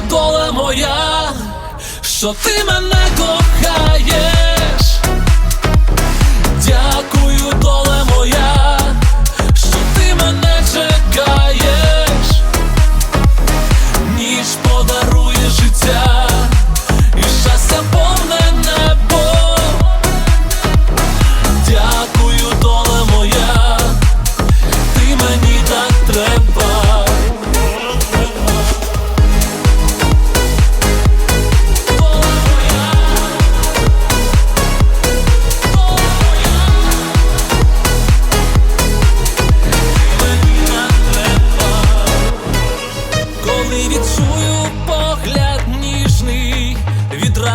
доле моя, що ти мене кохаєш.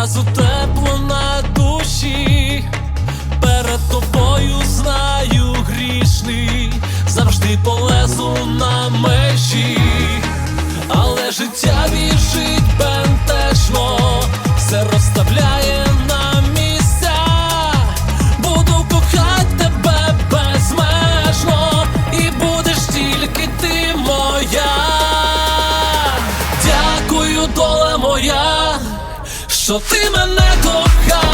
Відразу тепло на душі. Перед тобою знаю грішний, завжди полезу на межі, але життя біжить бентежно, все розставляє на місця. Буду кохать тебе безмежно, і будеш тільки ти моя. Дякую, доле моя, що ти мене кохав.